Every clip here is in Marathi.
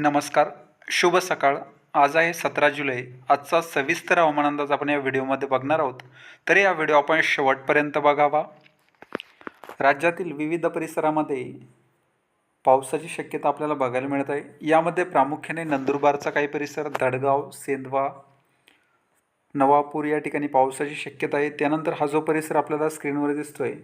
नमस्कार शुभ सकाळ. आज आहे सतरा जुलै. आजचा सविस्तर हवामान अंदाज आपण या व्हिडिओमध्ये बघणार आहोत. तर या व्हिडिओ आपण शेवटपर्यंत बघावा. राज्यातील विविध परिसरामध्ये पावसाची शक्यता आपल्याला बघायला मिळत आहे. यामध्ये प्रामुख्याने नंदुरबारचा काही परिसर दडगाव सेंदवा नवापूर या ठिकाणी पावसाची शक्यता आहे. त्यानंतर हा जो परिसर आपल्याला स्क्रीनवर दिसतोय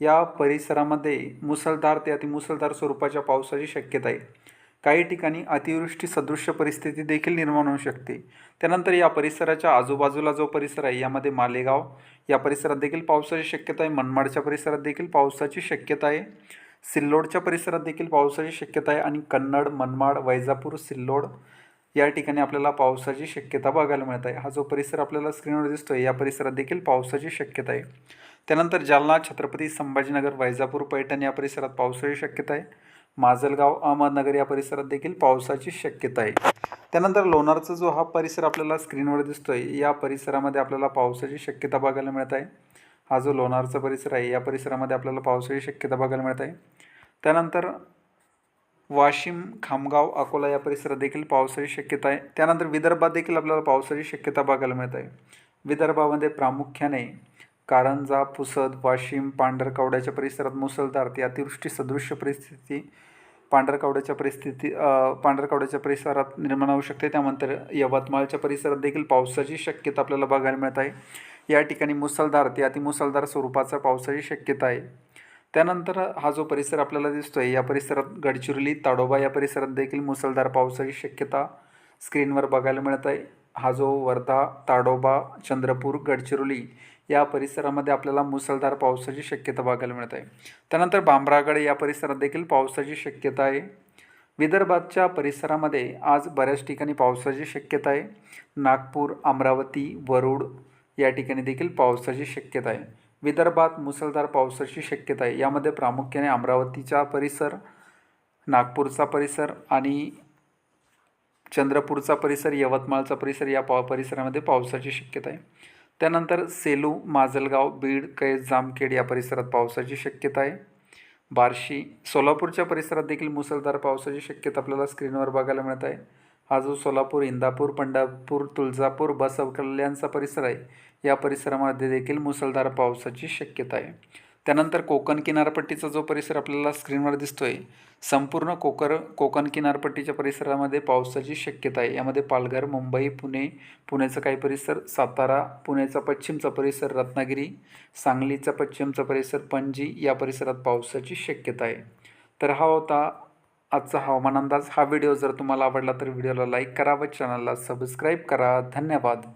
या परिसरामध्ये मुसळधार ते अतिमुसळधार स्वरूपाच्या पावसाची शक्यता आहे. काही ठिकाणी अतिवृष्टी सदृश्य परिस्थिती देखील निर्माण होऊ शकते. त्यानंतर या परिसराच्या आजूबाजूला जो परिसर आहे यामध्ये मालेगाव या परिसरात देखील पावसाची शक्यता आहे. मनमाडच्या परिसरात देखील पावसाची शक्यता आहे. सिल्लोडच्या परिसरात देखील पावसाची शक्यता आहे. आणि कन्नड मनमाड वैजापूर सिल्लोड या ठिकाणी आपल्याला पावसाची शक्यता बघायला मिळत आहे. हा जो परिसर आपल्याला स्क्रीनवर दिसतोय या परिसरात देखील पावसाची शक्यता आहे. त्यानंतर जालना छत्रपती संभाजीनगर वैजापूर पैठण या परिसरात पावसाची शक्यता आहे. माजलगाव अहमदनगर या परिसरात देखील पावसाची शक्यता आहे. त्यानंतर लोणारचा जो हा परिसर आपल्याला स्क्रीनवर दिसतोय या परिसरामध्ये आपल्याला पावसाची शक्यता बघायला मिळत आहे. हा जो लोणारचा परिसर आहे या परिसरामध्ये आपल्याला पावसाची शक्यता बघायला मिळत आहे. त्यानंतर वाशिम खामगाव अकोला या परिसरात देखील पावसाची शक्यता आहे. त्यानंतर विदर्भात देखील आपल्याला पावसाची शक्यता बघायला मिळत आहे. विदर्भामध्ये प्रामुख्याने कारंजा पुसद वाशिम पांढरकवड्याच्या परिसरात मुसळधार ते अतिवृष्टी सदृश्य परिस्थिती पांढरकवड्याच्या परिस्थिती पांढरकवड्याच्या परिसरात निर्माण होऊ शकते. त्यानंतर यवतमाळच्या परिसरात देखील पावसाची शक्यता आपल्याला बघायला मिळत आहे. या ठिकाणी मुसळधार ते अतिमुसळधार स्वरूपाचा पावसाची शक्यता आहे. त्यानंतर हा जो परिसर आपल्याला दिसतोय या परिसरात गडचिरोली ताडोबा या परिसरात देखील मुसळधार पावसाची शक्यता स्क्रीनवर बघायला मिळत आहे. हा जो वर्धा ताडोबा चंद्रपूर गडचिरोली या परिसरामध्ये आपल्याला मुसळधार पावसाची शक्यता बघायला मिळत. आहे त्यानंतर बांबरागड या परिसरात देखील पावसाची शक्यता आहे. विदर्भाच्या परिसरामध्ये आज बऱ्याच ठिकाणी पावसाची शक्यता आहे. नागपूर अमरावती वरुड या ठिकाणी देखील पावसाची शक्यता आहे. विदर्भात मुसळधार पावसाची शक्यता आहे. यामध्ये प्रामुख्याने अमरावतीचा परिसर नागपूरचा परिसर आणि चंद्रपूरचा परिसर यवतमाळचा परिसर या पाव परिसरामध्ये पावसाची शक्यता आहे. त्यानंतर सेलू माजलगाव बीड कैज जामखेड या परिसरात पावसाची शक्यता आहे. बार्शी सोलापूरच्या परिसरात देखील मुसळधार पावसाची शक्यता आपल्याला स्क्रीनवर बघायला मिळत आहे. हा जो सोलापूर इंदापूर पंढरपूर तुळजापूर बसव कल्याणचा परिसर आहे या परिसरामध्ये देखील मुसळधार पावसाची शक्यता आहे. त्यानंतर कोकण किनारपट्टीचा जो परिसर आपल्याला स्क्रीनवर दिसतो आहे संपूर्ण कोकर कोकण किनारपट्टीच्या परिसरामध्ये पावसाची शक्यता आहे. यामध्ये पालघर मुंबई पुणे पुण्याचा काही परिसर सातारा पुण्याचा पश्चिमचा परिसर रत्नागिरी सांगलीचा पश्चिमचा परिसर पणजी या परिसरात पावसाची शक्यता आहे. तर हा होता आजचा हवामान अंदाज. हा व्हिडिओ जर तुम्हाला आवडला तर व्हिडिओला लाईक करा व चॅनलला सबस्क्राईब करा. धन्यवाद.